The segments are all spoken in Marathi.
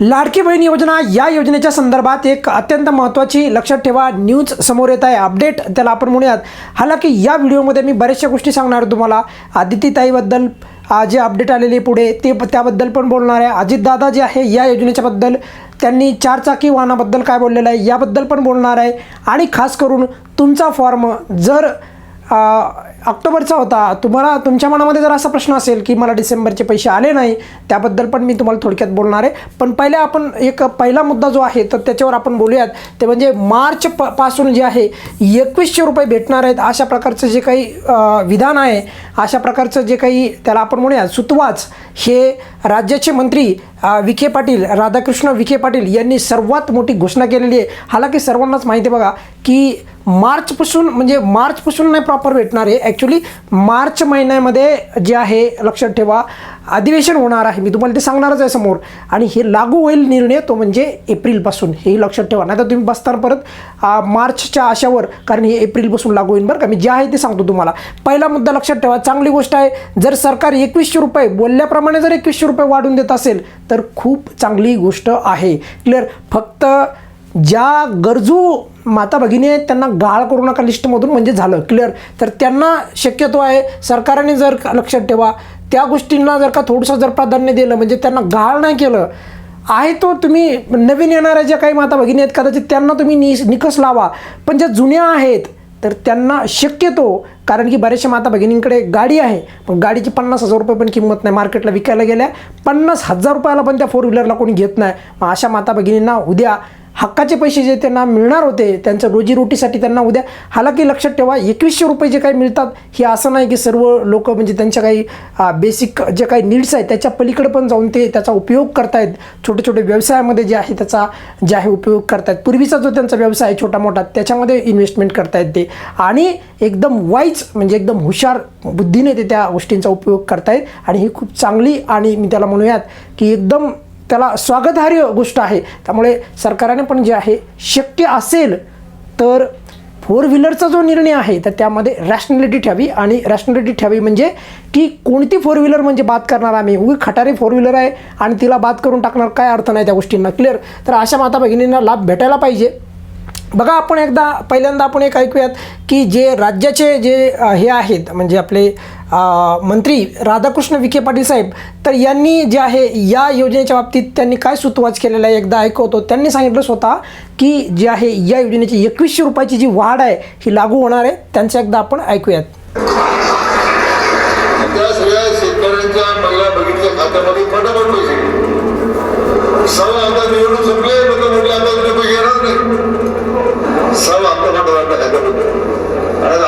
लाडकी बहीण योजना या योजनेच्या संदर्भात एक अत्यंत महत्त्वाची लक्षात ठेवा. न्यूज समोर येत आहे. अपडेट त्याला आपण म्हणूयात. हालाकी या व्हिडिओमध्ये मी बऱ्याचशा गोष्टी सांगणार आहे तुम्हाला. आदितीताईबद्दल जे अपडेट आलेले पुढे ते त्याबद्दल पण बोलणार आहे. अजितदादा जे आहे या योजनेच्याबद्दल त्यांनी चारचाकी वाहनाबद्दल काय बोललेलं आहे याबद्दल पण बोलणार आहे. आणि खास करून तुमचा फॉर्म जर ऑक्टोबरचा होता. तुम्हाला तुमच्या मनामध्ये जर असा प्रश्न असेल की मला डिसेंबरचे पैसे आले नाही त्याबद्दल पण मी तुम्हाला थोडक्यात बोलणार आहे. पण पहिले आपण एक पहिला मुद्दा जो आहे तर त्याच्यावर आपण बोलूयात. ते म्हणजे मार्च प पासून जे आहे एकवीसशे रुपये भेटणार आहेत अशा प्रकारचं जे काही विधान आहे अशा प्रकारचं जे काही त्याला आपण म्हणूया सुतवाच हे राज्याचे मंत्री विखे पाटील राधाकृष्ण विखे पाटील यांनी सर्वात मोठी घोषणा केलेली आहे. हालाकी सर्वांनाच माहिती आहे बघा की मार्चपासून म्हणजे मार्चपासून नाही प्रॉपर भेटणार आहे ॲक्च्युली मार्च महिन्यामध्ये जे आहे लक्षात ठेवा अधिवेशन होणार आहे. मी तुम्हाला ते सांगणारच आहे समोर. आणि हे लागू होईल निर्णय तो म्हणजे एप्रिलपासून. हेही लक्षात ठेवा. नाही तर तुम्ही बसताना परत मार्चच्या आशावर कारण हे एप्रिलपासून लागू होईल बरं का. मी जे आहे ते सांगतो तुम्हाला. पहिला मुद्दा लक्षात ठेवा. चांगली गोष्ट आहे जर सरकार एकवीसशे रुपये बोलल्याप्रमाणे जर एकवीसशे रुपये वाढून देत असेल तर खूप चांगली गोष्ट आहे. क्लिअर फक्त ज्या गरजू माता भगिनी आहेत त्यांना गाळ करू नका लिस्टमधून म्हणजे झालं क्लिअर तर त्यांना शक्यतो आहे सरकारने जर लक्षात ठेवा त्या गोष्टींना जर का थोडंसं जर प्राधान्य दिलं म्हणजे त्यांना गाळ नाही केलं आहे तो तुम्ही नवीन येणाऱ्या ज्या काही माता भगिनी आहेत कदाचित त्यांना तुम्ही नि निकस लावा. पण ज्या जुन्या आहेत तर त्यांना शक्यतो कारण की बऱ्याचशा माता भगिनींकडे गाडी आहे. पण गाडीची पन्नास हजार रुपये पण किंमत नाही मार्केटला विकायला गेल्या. पन्नास हजार रुपयाला पण त्या फोर व्हीलरला कोणी घेत नाही. मग अशा माता भगिनींना उद्या हक्काचे पैसे जे त्यांना मिळणार होते त्यांचं रोजीरोटीसाठी त्यांना उद्या हालाकी लक्षात ठेवा एकवीसशे रुपये जे काही मिळतात हे असं नाही की सर्व लोक म्हणजे त्यांच्या काही बेसिक जे काही नीड्स आहेत त्याच्या पलीकडे पण जाऊन ते त्याचा उपयोग करतायत. छोटे छोटे व्यवसायामध्ये जे आहे त्याचा जे आहे उपयोग करतायत. पूर्वीचा जो त्यांचा व्यवसाय आहे छोटा मोठा त्याच्यामध्ये इन्व्हेस्टमेंट करतायत ते. आणि एकदम वाईज म्हणजे एकदम हुशार बुद्धीने ते त्या गोष्टींचा उपयोग करतायत. आणि ही खूप चांगली आणि मी त्याला म्हणूयात की एकदम त्याला स्वागतार्ह गोष्ट आहे. त्यामुळे सरकारने पण जे आहे शक्य असेल तर फोर व्हीलरचा जो निर्णय आहे तर त्यामध्ये रॅशनॅलिटी ठेवी आणि रॅशनॅलिटी ठेवी म्हणजे की कोणती फोर व्हीलर म्हणजे बाद करणार आम्ही? उगी खटारी फोर व्हीलर आहे आणि तिला बाद करून टाकणार काय अर्थ नाही त्या गोष्टींना क्लिअर तर अशा माता भगिनींना लाभ भेटायला पाहिजे. बघा आपण एकदा पहिल्यांदा आपण एक ऐकूयात की जे राज्याचे जे हे आहेत म्हणजे आपले मंत्री राधाकृष्ण विखे पाटील साहेब तर यांनी जे आहे या योजनेच्या बाबतीत त्यांनी काय सुतवाच केलेला आहे? एकदा ऐकवतो. त्यांनी सांगितलं स्वतः की जे आहे या योजनेची एकवीसशे रुपयाची जी वाढ आहे ही लागू होणार आहे. त्यांचं एकदा आपण ऐकूयात. आता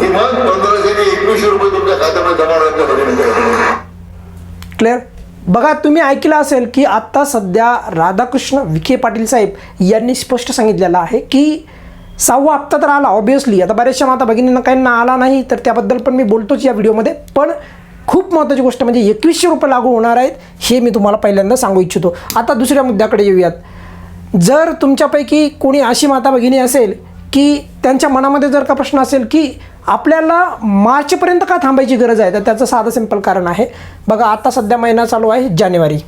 की मग पंधराशे एकवीसशे रुपये तुमच्या खात्यामध्ये जमा क्लिअर बघा तुम्ही ऐकलं असेल की आत्ता सध्या राधाकृष्ण विखे पाटील साहेब यांनी स्पष्ट सांगितलेलं आहे की सहावा हप्ता तर आला ऑब्वियसली आता बऱ्याचशा माता भगिनींना काहींना आला नाही तर त्याबद्दल पण मी बोलतोच या व्हिडिओमध्ये. पण खूप महत्त्वाची गोष्ट म्हणजे एकवीसशे रुपये लागू होणार आहेत हे मी तुम्हाला पहिल्यांदा सांगू इच्छितो. आता दुसऱ्या मुद्द्याकडे येऊयात. जर तुमच्यापैकी कोणी अशी माता भगिनी असेल की त्यांच्या मनामध्ये जर का प्रश्न असेल की आपल्याला मार्चपर्यंत का थांबायची गरज आहे? तर त्याचं साधं सिंपल कारण आहे. बघा आता सध्या महिना चालू आहे जानेवारी.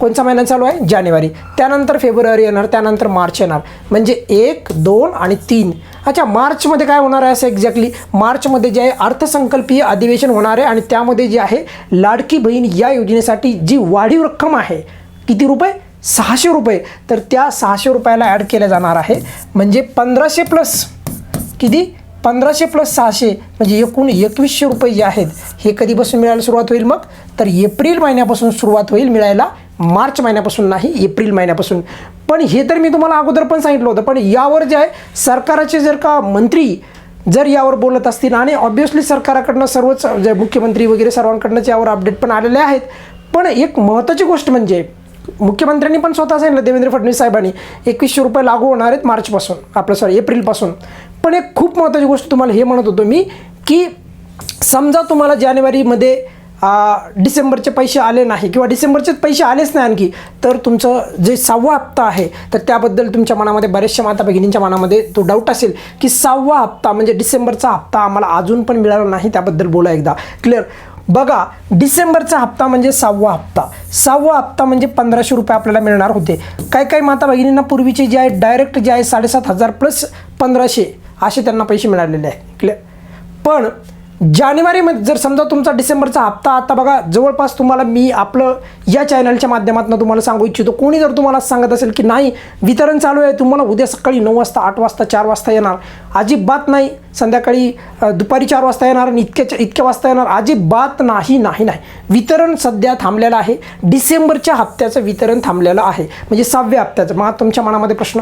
कोणता महिना चालू आहे? जानेवारी. त्यानंतर फेब्रुवारी येणार त्यानंतर मार्च येणार. म्हणजे एक दोन आणि तीन. अच्छा मार्चमध्ये काय होणार आहे असं एक्झॅक्टली मार्चमध्ये जे आहे अर्थसंकल्पीय अधिवेशन होणार आहे आणि त्यामध्ये जे आहे लाडकी बहीण या योजनेसाठी जी वाढीव रक्कम आहे किती रुपये? सहाशे रुपये. तर त्या सहाशे रुपयाला ॲड केल्या जाणार आहे. म्हणजे पंधराशे प्लस किती? पंधराशे प्लस सहाशे म्हणजे एकूण एकवीसशे रुपये जे आहेत हे कधीपासून मिळायला सुरुवात होईल मग? तर एप्रिल महिन्यापासून सुरुवात होईल मिळायला मार्च महिन्यापासून नाही एप्रिल महिन्यापासून. पण हे तर मी तुम्हाला अगोदर पण सांगितलं होतं पण यावर जे आहे सरकाराचे जर का मंत्री जर यावर बोलत असतील आणि ऑब्व्हियसली सरकाराकडनं सर्वच जे मुख्यमंत्री वगैरे सर्वांकडनंच यावर अपडेट पण आलेले आहेत. पण एक महत्त्वाची गोष्ट म्हणजे मुख्यमंत्र्यांनी पण स्वतः सांगितलं देवेंद्र फडणवीस साहेबांनी एकवीसशे रुपये लागू होणार आहेत मार्चपासून आपलं सॉरी एप्रिलपासून. पण एक खूप महत्त्वाची गोष्ट तुम्हाला हे म्हणत होतो मी की समजा तुम्हाला जानेवारीमध्ये डिसेंबरचे पैसे आले नाही किंवा डिसेंबरचे पैसे आलेच नाही आणखी तर तुमचं जे सहावा हप्ता आहे तर त्याबद्दल तुमच्या मनामध्ये बऱ्याचशा माता भगिनींच्या मनामध्ये तो डाऊट असेल की सहावा हप्ता म्हणजे डिसेंबरचा हप्ता आम्हाला अजून पण मिळाला नाही त्याबद्दल बोला एकदा. क्लिअर बघा डिसेंबरचा हप्ता म्हणजे सहावा हप्ता. सहावा हप्ता म्हणजे पंधराशे रुपये आपल्याला मिळणार होते. काही काही माता भगिनींना पूर्वीचे जे आहे डायरेक्ट जे आहे साडेसात हजार प्लस पंधराशे. असे त्यांना पैसे मिळालेले आहे. क्लिअर पण जानेवारीमध्ये जर समजा तुमचा डिसेंबरचा हप्ता आता बघा जवळपास तुम्हाला मी आपलं या चॅनलच्या माध्यमातून तुम्हाला सांगू इच्छितो. कोणी जर तुम्हाला सांगत असेल की नाही वितरण चालू आहे तुम्हाला उद्या सकाळी नऊ वाजता आठ वाजता चार वाजता येणार. अजिबात नाही. संध्याकाळी दुपारी चार वाजता येणार आणि इतक्या इतक्या वाजता येणार अजिबात नाही नाही नाही. वितरण सध्या थांबलेलं आहे. डिसेंबरच्या हप्त्याचं वितरण थांबलेलं आहे. म्हणजे सहाव्या हप्त्याचं. मग तुमच्या मनामध्ये प्रश्न.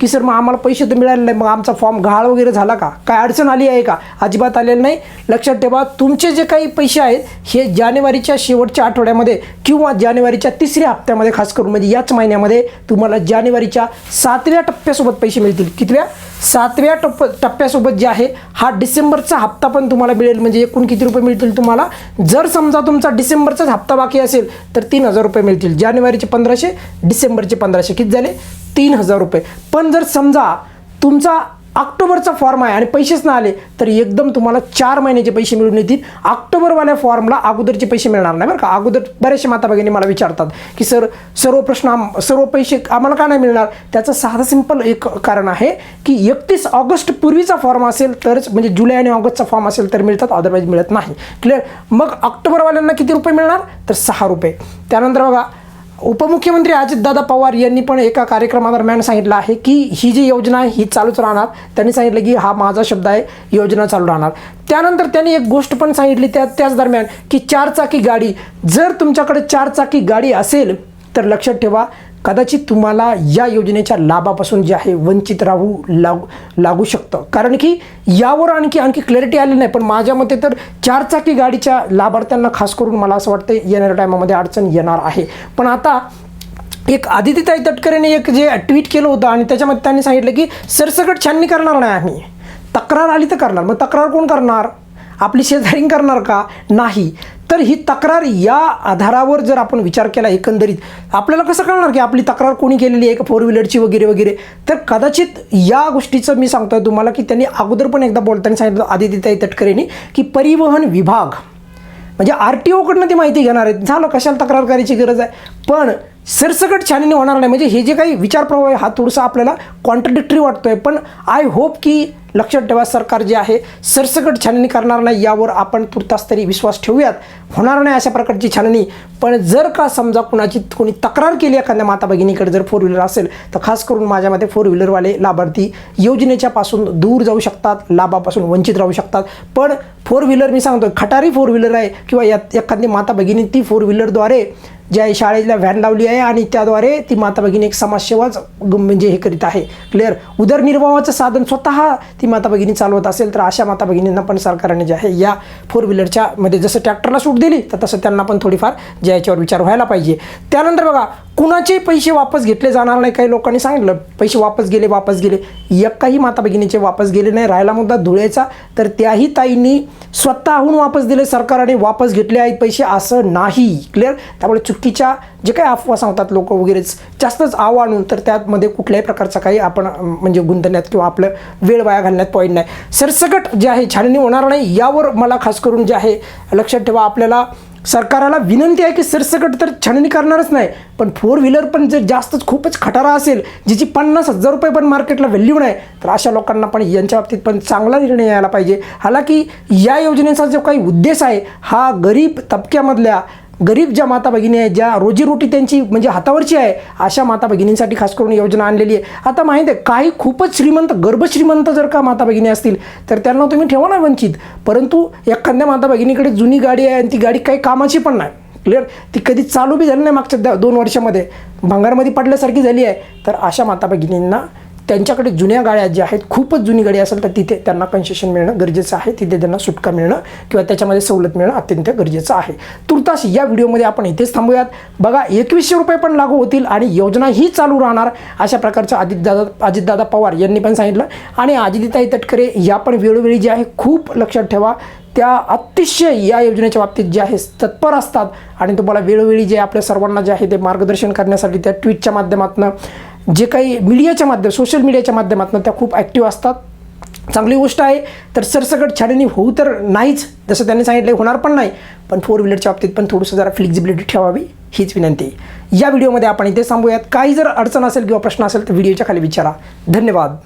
की सर मग आम्हाला पैसे तर मिळाले नाही मग आमचा फॉर्म गाळ वगैरे झाला का? काय अडचण आली आहे का? अजिबात आलेलं नाही. लक्षात ठेवा तुमचे जे काही पैसे आहेत हे जानेवारीच्या शेवटच्या आठवड्यामध्ये किंवा जानेवारीच्या तिसऱ्या हप्त्यामध्ये खास करून म्हणजे याच महिन्यामध्ये तुम्हाला जानेवारीच्या सातव्या टप्प्यासोबत पैसे मिळतील. कितव्या? सातव्या टप्प टप्प्यासोबत जे आहे हा डिसेंबरचा हप्ता पण तुम्हाला मिळेल. म्हणजे एकूण किती रुपये मिळतील तुम्हाला? जर समजा तुमचा डिसेंबरचाच हप्ता बाकी असेल तर तीन हजार रुपये मिळतील. जानेवारीचे पंधराशे डिसेंबरचे पंधराशे. किती झाले? तीन हजार रुपये. पण जर समजा तुमचा ऑक्टोबरचा फॉर्म आहे आणि पैसेच ना आले तर एकदम तुम्हाला चार महिन्याचे पैसे मिळून येतील. ऑक्टोबरवाल्या फॉर्मला अगोदरचे पैसे मिळणार नाही बरं का. अगोदर बरेचसे माता भगिनी मला विचारतात की सर सर्व प्रश्न आम सर्व पैसे आम्हाला का नाही मिळणार? त्याचं साधं सिंपल एक कारण आहे की एकतीस ऑगस्ट पूर्वीचा फॉर्म असेल तरच म्हणजे जुलै आणि ऑगस्टचा फॉर्म असेल तर मिळतात. अदरवाईज मिळत नाही. क्लिअर मग ऑक्टोबरवाल्यांना किती रुपये मिळणार? तर सहा रुपये. त्यानंतर बघा उपमुख्यमंत्री अजितदादा पवार यांनी पण एका कार्यक्रमादरम्यान सांगितलं आहे की ही जी योजना आहे ही चालूच राहणार. त्यांनी सांगितलं की हा माझा शब्द आहे योजना चालू राहणार. त्यानंतर त्यांनी एक गोष्ट पण सांगितली त्या त्याच दरम्यान की चारचाकी गाडी जर तुमच्याकडे चारचाकी गाडी असेल तर लक्षात ठेवा कदाचित तुम्हाला या योजनेच्या लाभापासून जे आहे वंचित राहू लागू लागू शकतं. कारण की यावर आणखी आणखी क्लॅरिटी आली नाही. पण माझ्या मते तर चारचाकी गाडीच्या लाभार्थ्यांना खास करून मला असं वाटतं येणाऱ्या टायमामध्ये अडचण येणार आहे. पण आता एक आदित्यताई तटकरेने एक जे ट्विट केलं होतं आणि त्याच्यामध्ये त्यांनी सांगितलं की सरसकट छाननी करणार नाही आम्ही. तक्रार आली तर करणार. मग तक्रार कोण करणार? आपली शेजारी करणार का? नाही. तर ही तक्रार या आधारावर जर आपण विचार केला एकंदरीत आपल्याला कसं कळणार की आपली तक्रार कोणी केलेली आहे का फोर व्हीलरची वगैरे वगैरे? तर कदाचित या गोष्टीचं मी सांगतोय तुम्हाला की त्यांनी अगोदर पण एकदा बोलताना सांगितलं आदित्यताई तटकरेंनी की परिवहन विभाग म्हणजे आर टी ओकडनं ती माहिती घेणार आहेत. झालं कशाला तक्रार करायची गरज आहे? पण सरसकट छाननी होणार नाही. म्हणजे हे जे काही विचारप्रवाह आहे हा थोडासा आपल्याला कॉन्ट्रडिक्टरी वाटतोय. पण आय होप की लक्षात ठेवा सरकार जे आहे सरसकट छाननी करणार नाही यावर आपण तुर्तास तरी विश्वास ठेवूयात. होणार नाही अशा प्रकारची छाननी. पण जर का समजा कुणाची कोणी तक्रार केली एखाद्या माता भगिनीकडे जर फोर व्हीलर असेल तर खास करून माझ्या मते फोर व्हीलरवाले लाभार्थी योजनेच्या पासून दूर जाऊ शकतात लाभापासून वंचित राहू शकतात. पण फोर व्हीलर मी सांगतो खटारी फोर व्हीलर आहे किंवा या एखादी माता भगिनी ती फोर व्हीलरद्वारे ज्या आहे शाळेला व्हॅन लावली आहे आणि त्याद्वारे ती माता भगिनी एक समाजसेवाच म्हणजे हे करीत आहे. क्लिअर? उदरनिर्वाहाचं साधन स्वतः ती माता भगिनी चालवत असेल तर अशा माता भगिनींना पण सरकारने जे आहे या फोर व्हीलरच्या मध्ये जसं ट्रॅक्टरला सूट दिली तर तसं त्यांना पण थोडीफार ज्या याच्यावर विचार व्हायला पाहिजे. त्यानंतर बघा कुणाचे पैसे वापस घेतले जाणार नाही? काही लोकांनी सांगितलं पैसे वापस गेले वापस गेले. एकाही माता भगिनीचे वापस गेले नाही. राहिला मुद्दा धुळेचा. तर त्याही ताईंनी स्वतःहून वापस दिले सरकारने. वापस घेतले आहेत पैसे असं नाही. क्लिअर त्यामुळे चुकीच्या जे काही अफवा सांगतात लोक वगैरेच जास्तच आव आणून तर त्यामध्ये कुठल्याही प्रकारचा काही आपण म्हणजे गुंतण्यात किंवा आपलं वेळ वाया घालण्यात पॉईंट नाही. सरसकट जे आहे छाननी होणार नाही. यावर मला खास करून जे आहे लक्षात ठेवा आपल्याला सरकाराला विनंती आहे की सरसकट तर छाननी करणारच नाही पण फोर व्हीलर पण जर जास्तच खूपच खटारा असेल जिची पन्नास हजार रुपये पण मार्केटला व्हॅल्यू नाही तर अशा लोकांना पण यांच्या बाबतीत पण चांगला निर्णय यायला पाहिजे. हालाकी या योजनेचा जो काही उद्देश आहे हा गरीब तबक्यामधल्या गरीब ज्या माता भगिनी आहेत ज्या रोजीरोटी त्यांची म्हणजे हातावरची आहे अशा माता भगिनींसाठी खास करून योजना आणलेली आहे. आता माहीत आहे काही खूपच श्रीमंत गर्भश्रीमंत जर का माता भगिनी असतील तर त्यांना तुम्ही ठेवा ना वंचित. परंतु एखाद्या माता भगिनीकडे जुनी गाडी आहे आणि ती गाडी काही कामाची पण नाही. क्लिअर ती कधी चालू बी झाली नाही मागच्या दोन वर्षामध्ये. भंगारमध्ये पडल्यासारखी झाली आहे. तर अशा माता भगिनींना त्यांच्याकडे जुन्या गाड्या ज्या आहेत खूपच जुनी गाडी असेल तर तिथे त्यांना कन्सेशन मिळणं गरजेचं आहे. तिथे त्यांना सुटका मिळणं किंवा त्याच्यामध्ये सवलत मिळणं अत्यंत गरजेचं आहे. तुर्तास या व्हिडिओमध्ये आपण इथेच थांबूयात. बघा एकवीसशे रुपये पण लागू होतील आणि योजना ही चालू राहणार अशा प्रकारचं अजितदादा अजितदादा पवार यांनी पण सांगितलं. आणि अजितताई तटकरे या पण वेळोवेळी जे आहे खूप लक्षात ठेवा. त्या अतिशय या योजनेच्या बाबतीत जे आहे तत्पर असतात. आणि तुम्हाला वेळोवेळी जे आपल्या सर्वांना जे आहे ते मार्गदर्शन करण्यासाठी त्या ट्विटच्या माध्यमातून जे काही मीडियाच्या माध्यम सोशल मीडियाच्या माध्यमातून त्या खूप ॲक्टिव्ह असतात. चांगली गोष्ट आहे. तर सरसकट छाडणी होऊ तर नाहीच जसं त्यांनी सांगितलं होणार पण नाही. पण फोर व्हीलरच्या बाबतीत पण थोडंसं जरा फ्लेक्झिबिलिटी ठेवावी हीच विनंती आहे. या व्हिडिओमध्ये आपण इथे सांगूयात काही जर अडचण असेल किंवा प्रश्न असेल तर व्हिडिओच्या खाली विचारा. धन्यवाद.